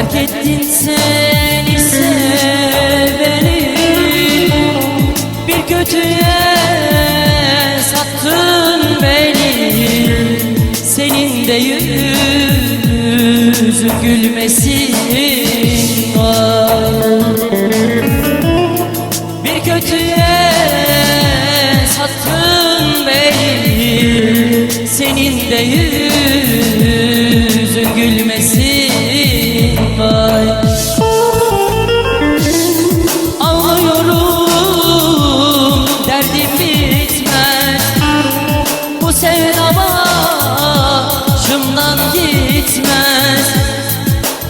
Terk ettin seni seveni. Bir kötüye sattın beni. Senin de yüzün gülmesin var. Bir kötüye sattın beni. Senin de yüzün gitmez.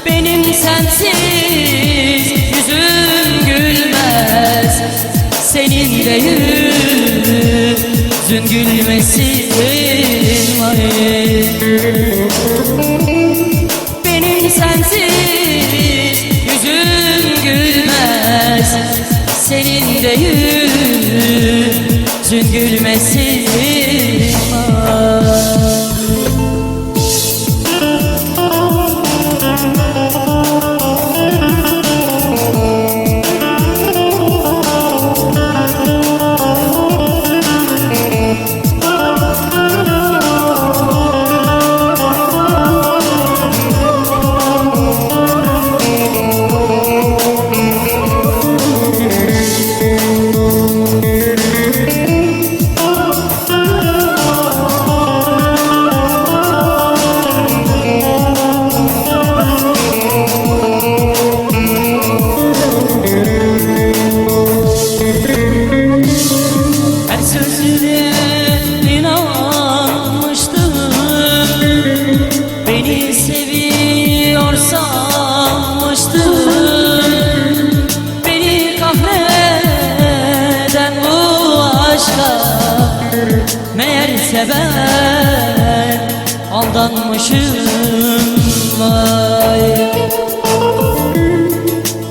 Benim sensiz yüzüm gülmez. Senin de yüzün gülmesin benim sensiz yüzüm gülmez. Senin de yüzün gülmesin aşka Meğerse ben aldanmışım vay.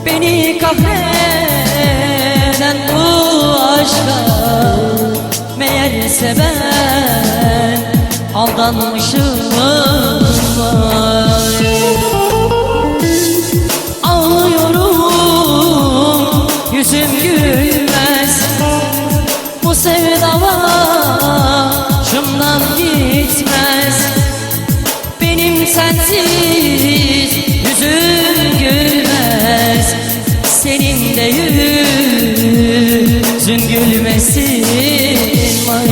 Beni kahreden bu aşka Meğerse ben aldanmışım vay. Ağlıyorum yüzüm gülmez başımdan gitmez. Benim sensiz yüzüm gülmez. Senin de yüzün gülmesin vay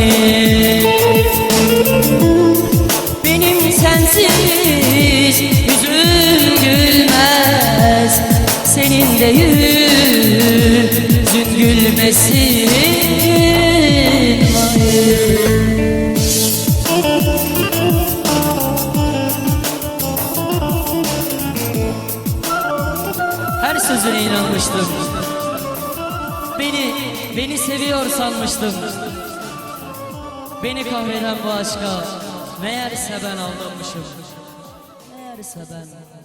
Benim sensiz yüzüm gülmez. Senin de yüzün gülmesin Her sözüne inanmıştım. Beni, beni seviyor sanmıştım. Beni kahreden bu aşka Meğerse ben aldanmışım Meğerse ben